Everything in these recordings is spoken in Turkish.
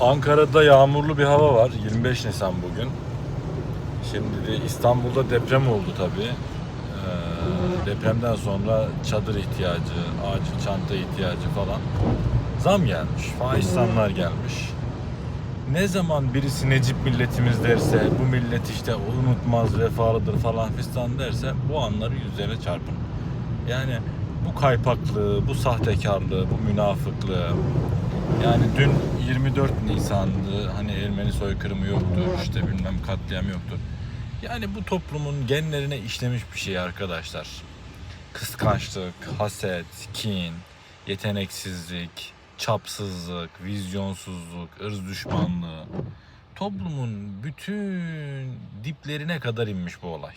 Ankara'da yağmurlu bir hava var. 25 Nisan bugün. Şimdi de İstanbul'da deprem oldu tabii. Ee, depremden sonra çadır ihtiyacı, acil çanta ihtiyacı falan. Zam gelmiş, faiz zamlar gelmiş. Ne zaman birisi Necip milletimiz derse, bu millet işte unutmaz, vefalıdır falan fistan derse bu anları yüzlerine çarpın. Yani bu kaypaklığı, bu sahtekarlığı, bu münafıklığı, yani dün 24 Nisan'dı. Hani Ermeni soykırımı yoktu. işte bilmem katliam yoktu. Yani bu toplumun genlerine işlemiş bir şey arkadaşlar. Kıskançlık, haset, kin, yeteneksizlik, çapsızlık, vizyonsuzluk, ırz düşmanlığı. Toplumun bütün diplerine kadar inmiş bu olay.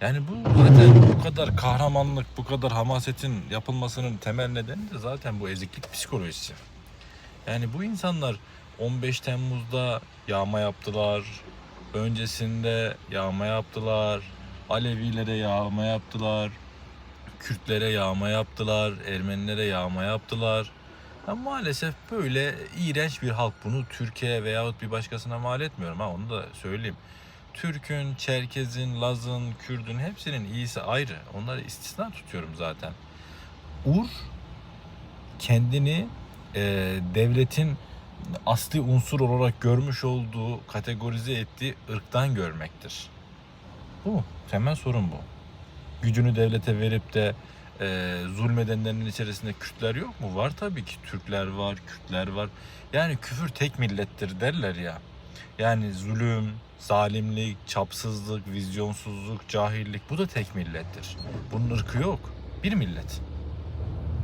Yani bu zaten bu kadar kahramanlık, bu kadar hamasetin yapılmasının temel nedeni de zaten bu eziklik psikolojisi. Yani bu insanlar 15 Temmuz'da yağma yaptılar. Öncesinde yağma yaptılar. Alevilere yağma yaptılar. Kürtlere yağma yaptılar. Ermenilere yağma yaptılar. Ya maalesef böyle iğrenç bir halk bunu Türkiye veyahut bir başkasına mal etmiyorum ha onu da söyleyeyim. Türk'ün, Çerkez'in, Laz'ın, Kürd'ün hepsinin iyisi ayrı. Onları istisna tutuyorum zaten. Ur kendini e, devletin asli unsur olarak görmüş olduğu, kategorize ettiği ırktan görmektir. Bu. Temel sorun bu. Gücünü devlete verip de e, zulmedenlerin içerisinde Kürtler yok mu? Var tabii ki. Türkler var, Kürtler var. Yani küfür tek millettir derler ya. Yani zulüm, zalimlik, çapsızlık, vizyonsuzluk, cahillik bu da tek millettir. Bunun ırkı yok. Bir millet.